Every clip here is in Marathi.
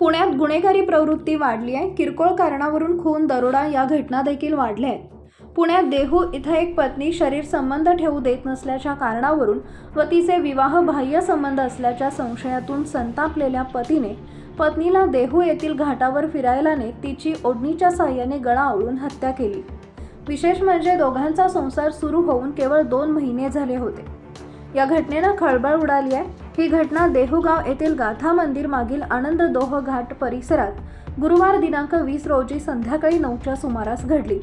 पुण्यात गुन्हेगारी प्रवृत्ती वाढली आहे. किरकोळ कारणावरून खून दरोडा या घटना देखील वाढल्या आहेत. पुण्यात देहू इथं एक पत्नी शरीर संबंध ठेवू देत नसल्याच्या कारणावरून व तिचे विवाह बाह्य संबंध असल्याच्या संशयातून संतापलेल्या पतीने पत्नीला देहू येथील घाटावर फिरायला नेत तिची ओढणीच्या साह्याने गळा आवळून हत्या केली. विशेष म्हणजे दोघांचा संसार सुरू होऊन केवळ दोन महिने झाले होते. या घटनेनं खळबळ उडाली आहे. ही घटना देहूगाव येथील गाथा मंदिर मागील आनंद दोह घाट परिसरात गुरुवार दिनांक वीस रोजी संध्याकाळी नऊच्या सुमारास घडली.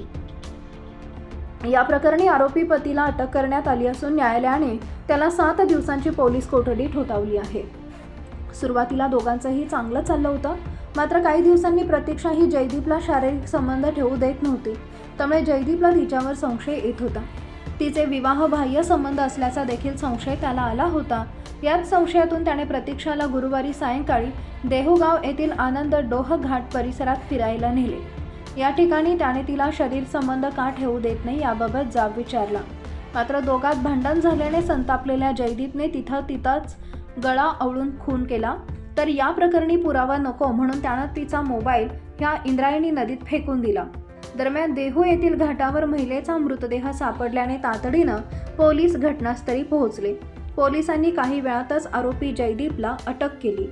या प्रकरणी आरोपी पतीला अटक करण्यात आली असून न्यायालयाने त्याला सात दिवसांची पोलीस कोठडी ठोठावली आहे. सुरुवातीला दोघांचंही चांगलं चाललं होतं मात्र काही दिवसांनी प्रतीक्षा ही जयदीपला शारीरिक संबंध ठेवू देत नव्हती. त्यामुळे जयदीपला तिच्यावर संशय येत होता. तिचे विवाह बाह्य संबंध असल्याचा देखील संशय त्याला आला होता. याच संशयातून त्याने प्रतीक्षाला गुरुवारी सायंकाळी देहूगाव येथील आनंद डोह घाट परिसरात फिरायला नेले. या ठिकाणी त्याने तिला शरीर संबंध का ठेवू देत नाही याबाबत जाब विचारला. मात्र दोघात भांडण झाल्याने संतापलेल्या जयदीपने तिथं तिथंच गळा आवळून खून केला. तर या प्रकरणी पुरावा नको म्हणून त्यानं तिचा मोबाईल ह्या इंद्रायणी नदीत फेकून दिला. दरम्यान देहू येथील घाटावर महिलेचा मृतदेह सापडल्याने तातडीनं पोलीस घटनास्थळी पोहोचले. पोलिसांनी काही वेळातच आरोपी जयदीपला अटक केली.